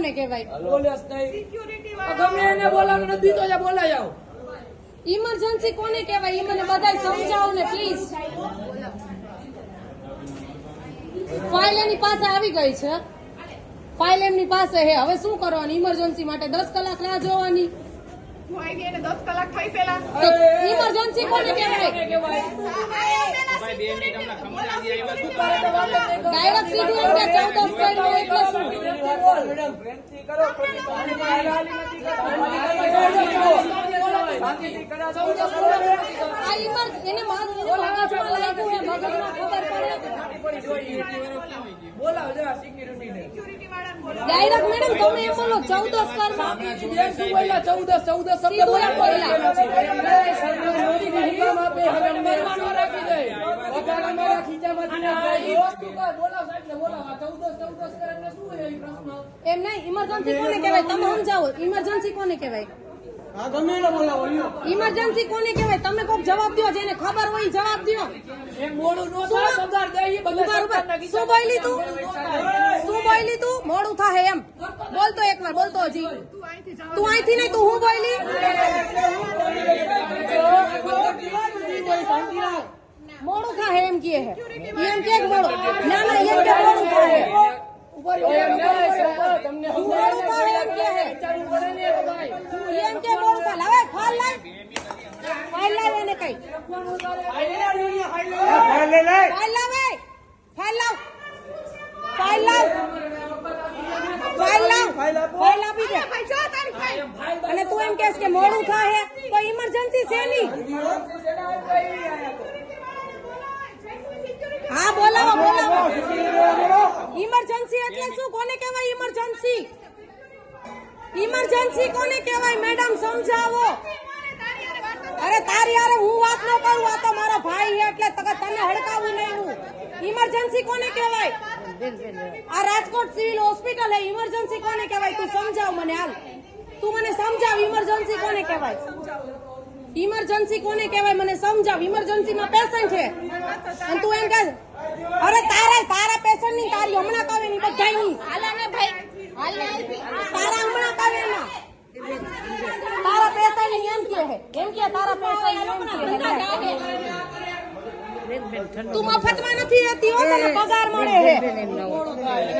કોને કહેવાય? જ નહીં. ગમે એને બોલાવો નથી તો બોલાય આવો. ઇમરજન્સી કોને કહેવાય? એ મને બધાય સમજાવો ને પ્લીઝ ફાઇલ એની પાસે આવી ગઈ છે. ફાઇલ એમની પાસે હે હવે શું કરવાની? ઇમરજન્સી માટે દસ કલાક રાહ જોવાની. દસ કલાક થઈ પેલા કોને કહેવાય? ડાયરેક્ટ સીધું કે ચૌદ મેડમ તમે એમ બોલો? ચૌદસ, ચૌદસ શબ્દ સીધું બોલ્યા એમ બોલ્યા. એ સરકાર મોદી ને હુકમ આપે, હવે મહેરબાનો રાખી દે. વગાડ અમારા ખીચામાંથી ના જાય. એ વસ્તુ કર. બોલાવો સાહેબને બોલાવો. આ ચૌદસ, ચૌદસ કરે એટલે શું છે એ પ્રશ્ન? એમ નહીં ઇમરજન્સી કોને કહેવાય તમે સમજાવો ઇમરજન્સી કોને કહેવાય ઇમરજન્સી કોને કહેવાય? તમે કોઈક જવાબ દો જેને ખબર હોય જવાબ દો શું બોલી તું? શું બોલી તું? મોડું થાય એમ. બોલતો એક વાર બોલતો હજી તું અહીંથી જવા તું અહીંથી નહીં તું હું બોલી? મોડું થાય એમ કે એમ કે મોડું. ના ના એમ કે મોડું થાય. અને તું એમ કહેશ કે મોડું થાય તો ઇમરજન્સી છે નહીં. હા. બોલાવો એટલે શું, કોને કહેવાય ઇમરજન્સી ઇમરજન્સી કોને કહેવાય? મેડમ સમજાવો. અરે તારી અરે હું વાત ન કરું, આ તો મારો ભાઈ એટલે તને હડકાવું નહીં હું ઇમરજન્સી કોને કહેવાય? આ રાજકોટ સિવિલ હોસ્પિટલ હે ઇમરજન્સી કોને કહેવાય? તું સમજાવ મને હાલ. તું મને સમજાવ ઇમરજન્સી કોને કહેવાય? ઇમરજન્સી કોને કહેવાય? મને સમજાવ. ઇમરજન્સી માં પેશન્ટ છે. અને તું એમ કહે અરે તારા તારા પેશનની તારી હમણાં કાવે ની બધા ની તારા હમણાં કાવે ના તારા પેશનની એમ કે હે. એમ કે તારા એમ કે તું મફતમાં નથી રહેતી હો તને પગાર મળે હે.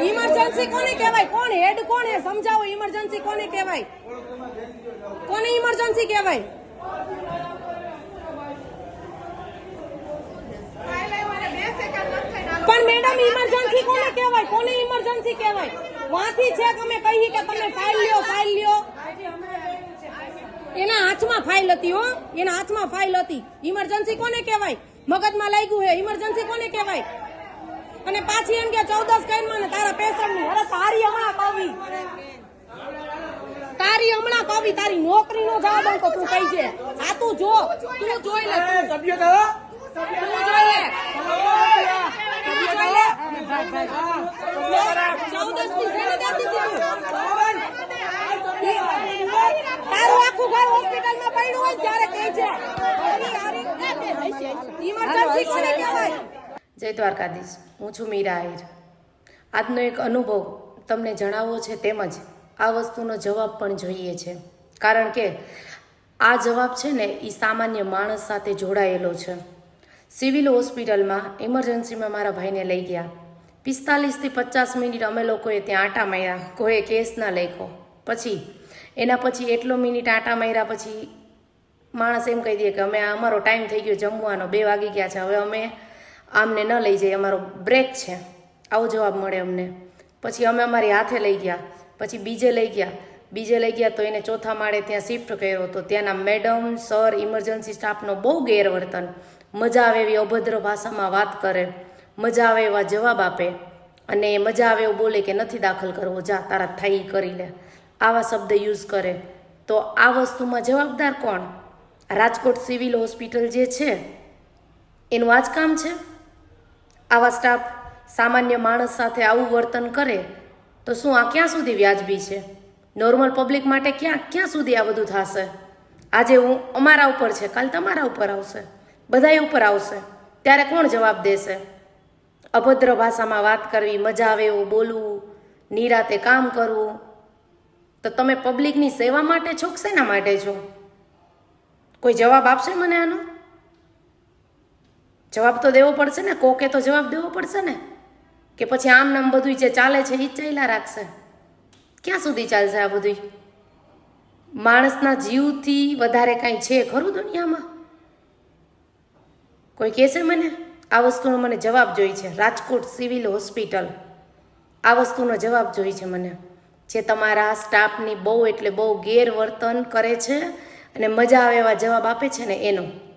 ઇમરજન્સી કોને કહેવાય? કોણ હેડ કોણ હે? સમજાવો ઇમરજન્સી કોને કહેવાય? કોને ઇમરજન્સી કહેવાય ફાઇલ આવ્યો અને બે સેકન્ડ નથી થઈને હાલો. ઇમરજન્સી કોને કહેવાય? કોને ઇમરજન્સી કહેવાય? વાંથી છે કે અમે કહીએ કે તમે ફાઇલ લ્યો ફાઇલ લ્યો. એના હાથમાં ફાઇલ હતી હો. એના હાથમાં ફાઇલ હતી. ઇમરજન્સી કોને કહેવાય? મગજમાં લાગ્યું હે. ઇમરજન્સી કોને કહેવાય? અને પાછી એમ કે ચૌદસ કઈમાં ને તારા પેશન્ટની અરે તારી હમણાં કવી તારી હમણાં કવી તારી નોકરી નો જવાબ દઉં તો તું કહી છે? આ તું જો. તું જોઈ લે તું જોઈ લે તું જોઈ લે ચૌદસની સેવા દેતી હતી જય દ્વારકાધીશ. હું છું મીરા આહિર. આજનો એક અનુભવ તમને જણાવવો છે તેમજ આ વસ્તુનો જવાબ પણ જોઈએ છે. કારણ કે આ જવાબ છે ને એ સામાન્ય માણસ સાથે જોડાયેલો છે. સિવિલ હોસ્પિટલમાં ઇમરજન્સીમાં મારા ભાઈને લઈ ગયા. પિસ્તાલીસથી પચાસ મિનિટ અમે લોકોએ ત્યાં આટા માર્યા. કોઈએ કેસ ના લખ્યો. પછી, એના પછી એટલો મિનિટ આટા માર્યા પછી માણસ એમ કહી દે કે અમે, અમારો ટાઈમ થઈ ગયો જમવાનો, બે વાગી ગયા છે. હવે અમે આમને ન લઈ જઈએ. અમારો બ્રેક છે. આવો જવાબ મળે અમને. પછી અમે અમારી હાથે લઈ ગયા. પછી બીજે લઈ ગયા. બીજે લઈ ગયા તો એને ચોથા માળે ત્યાં શિફ્ટ કર્યો તો ત્યાંના મેડમ સર ઇમરજન્સી સ્ટાફનો બહુ ગેરવર્તન. મજા આવે એવી અભદ્ર ભાષામાં વાત કરે. મજા આવે એવા જવાબ આપે અને મજા આવે એવું બોલે કે નથી દાખલ કરવો, જા, તારા થાય ઈ કરી લે. આવા શબ્દ યુઝ કરે. તો આ વસ્તુમાં જવાબદાર કોણ? રાજકોટ સિવિલ હોસ્પિટલ જે છે, એનું આ જ કામ છે? આવા સ્ટાફ સામાન્ય માણસ સાથે આવું વર્તન કરે, તો શું આ ક્યાં સુધી વ્યાજબી છે? નોર્મલ પબ્લિક માટે ક્યાં ક્યાં સુધી આ બધું થશે? આજે હું અમારા ઉપર છે, કાલ તમારા ઉપર આવશે. બધાય ઉપર આવશે. ત્યારે કોણ જવાબ દેશે? અભદ્ર ભાષામાં વાત કરવી, મજા આવે એવું બોલવું, નિરાતે કામ કરવું, તો તમે પબ્લિકની સેવા માટે છો કે શેના માટે છો? કોઈ જવાબ આપશે મને આનો? જવાબ તો દેવો પડશે ને, કોકે તો જવાબ દેવો પડશે ને? કે પછી આમ નામ બધું જે ચાલે છે એ જ ચાલ્યા રાખશે? ક્યાં સુધી ચાલશે આ બધું માણસના જીવથી વધારે કાંઈ છે ખરું દુનિયામાં? કોઈ કહેશે મને? આ વસ્તુનો મને જવાબ જોઈ છે. Rajkot civil hospital. આ વસ્તુનો જવાબ જોઈ છે મને. જે તમારા સ્ટાફની બહુ એટલે બહુ ગેરવર્તન કરે છે અને મજા આવે એવા જવાબ આપે છે ને એનો.